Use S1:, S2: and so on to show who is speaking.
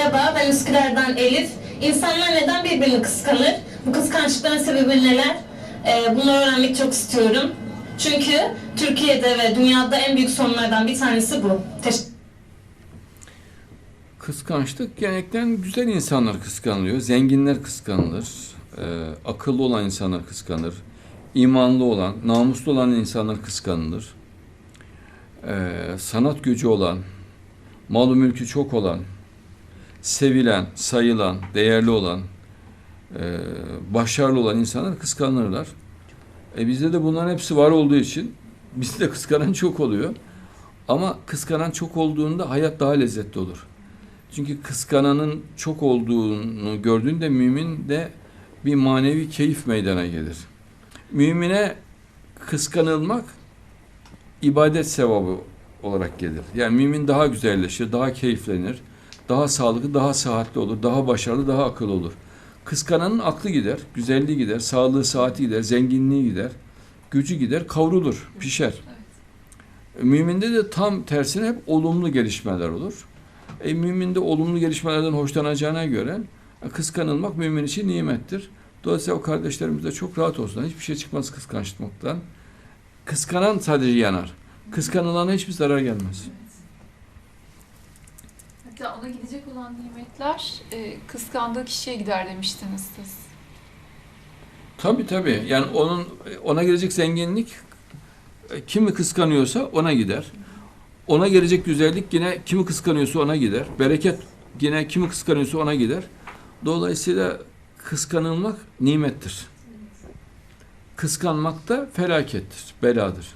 S1: Merhaba, ben Üsküdar'dan Elif. İnsanlar neden birbirini kıskanır? Bu kıskançlıkların sebebi neler? Ee, bunları öğrenmek çok istiyorum. Çünkü Türkiye'de ve dünyada en büyük sorunlardan bir tanesi bu. Teşekkür
S2: Kıskançlık genellikle güzel insanlar kıskanılıyor. Zenginler kıskanılır. Ee, akıllı olan insanlar kıskanır. imanlı olan, namuslu olan insanlar kıskanılır. Ee, sanat gücü olan, malı mülkü çok olan, sevilen, sayılan, değerli olan, e, başarılı olan insanlar kıskanırlar. E bizde de bunların hepsi var olduğu için bizde de kıskanan çok oluyor. Ama kıskanan çok olduğunda hayat daha lezzetli olur. Çünkü kıskananın çok olduğunu gördüğünde mümin de bir manevi keyif meydana gelir. Mümine kıskanılmak ibadet sevabı olarak gelir. Yani mümin daha güzelleşir, daha keyiflenir, daha sağlıklı, daha sıhhatli olur, daha başarılı, daha akıllı olur. Kıskananın aklı gider, güzelliği gider, sağlığı, saati gider, zenginliği gider, gücü gider, kavrulur, pişer. Müminde de tam tersine hep olumlu gelişmeler olur. E, müminde olumlu gelişmelerden hoşlanacağına göre e, kıskanılmak mümin için nimettir. Dolayısıyla o kardeşlerimiz de çok rahat olsunlar. Hiçbir şey çıkmaz kıskançlıktan. Kıskanan sadece yanar. Kıskanılana hiçbir zarar gelmez.
S3: Hatta ona gidecek olan nimetler e, kıskandığı kişiye gider demiştiniz siz.
S2: Tabii tabii. Yani onun ona gelecek zenginlik e, kimi kıskanıyorsa ona gider. Ona gelecek güzellik yine kimi kıskanıyorsa ona gider. Bereket yine kimi kıskanıyorsa ona gider. Dolayısıyla kıskanılmak nimettir. Kıskanmak da felakettir, beladır.